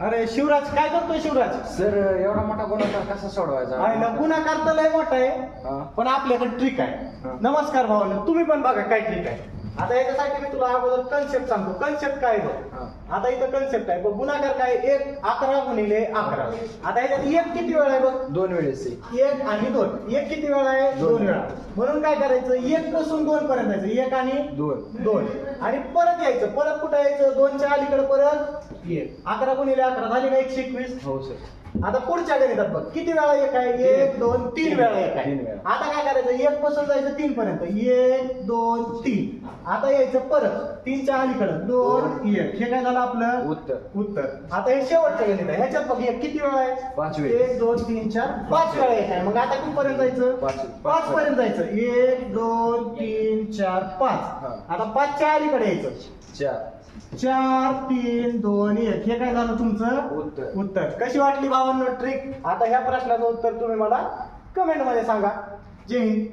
अरे शिवराज काय करतोय शिवराज? सर एवढा मोठा गुन्हा कसा सोडवायचा? आयला गुन्हाकार तर लय मोठा आहे. पण आपल्याकडे ट्रिक आहे. नमस्कार भावानं तुम्ही पण बघा काय ट्रिक आहे. आता याच्यासाठी मी तुला अगोदर कन्सेप्ट सांगतो. कन्सेप्ट काय आहे बघ. आता इथं कन्सेप्ट आहे. बघ गुन्हाकार काय? एक अकरा गुणिले अकरा. आता याच्यात एक किती वेळा आहे बघ? दोन वेळेस आहे. एक आणि दोन. एक किती वेळा आहे? दोन वेळा. म्हणून काय करायचं? एक पासून दोन पर्यंत जायचं. एक आणि दोन. दोन. आणि परत यायचं. परत कुठं यायचं? दोनच्या अलीकडे परत एक. अकरा गुणिले अकरा झाली ना एकशे एकवीस? हो सर. आता पुढच्या गणितात बघ. किती वेळा एक आहे? एक दोन तीन वेळा एक आहे. आता काय करायचं? एक पासून जायचं तीन पर्यंत. एक दोन तीन. आता यायचं परत. तीनच्या अलीकडं. दोन एक. हे काय झालं? आपलं? उत्तर. उत्तर. आता हे शेवटचं गणित आहे. ह्याच्यात बघ एक किती वेळा आहे? पाच वेळा. एक दोन तीन चार पाच वेळा एक आहे. मग आता कुठपर्यंत जायचं? पाच. पाच पर्यंत जायचं. एक दोन तीन चार पाच. हा. आता पाचच्या अलीकडे यायचं. चार. चार तीन दोन एक. हे काय झालं तुमचं? उत्तर. उत्तर. कशी वाटली भावांनो ट्रिक? आता ह्या प्रश्नाचं उत्तर तुम्ही मला कमेंटमध्ये सांगा. जय हिंद.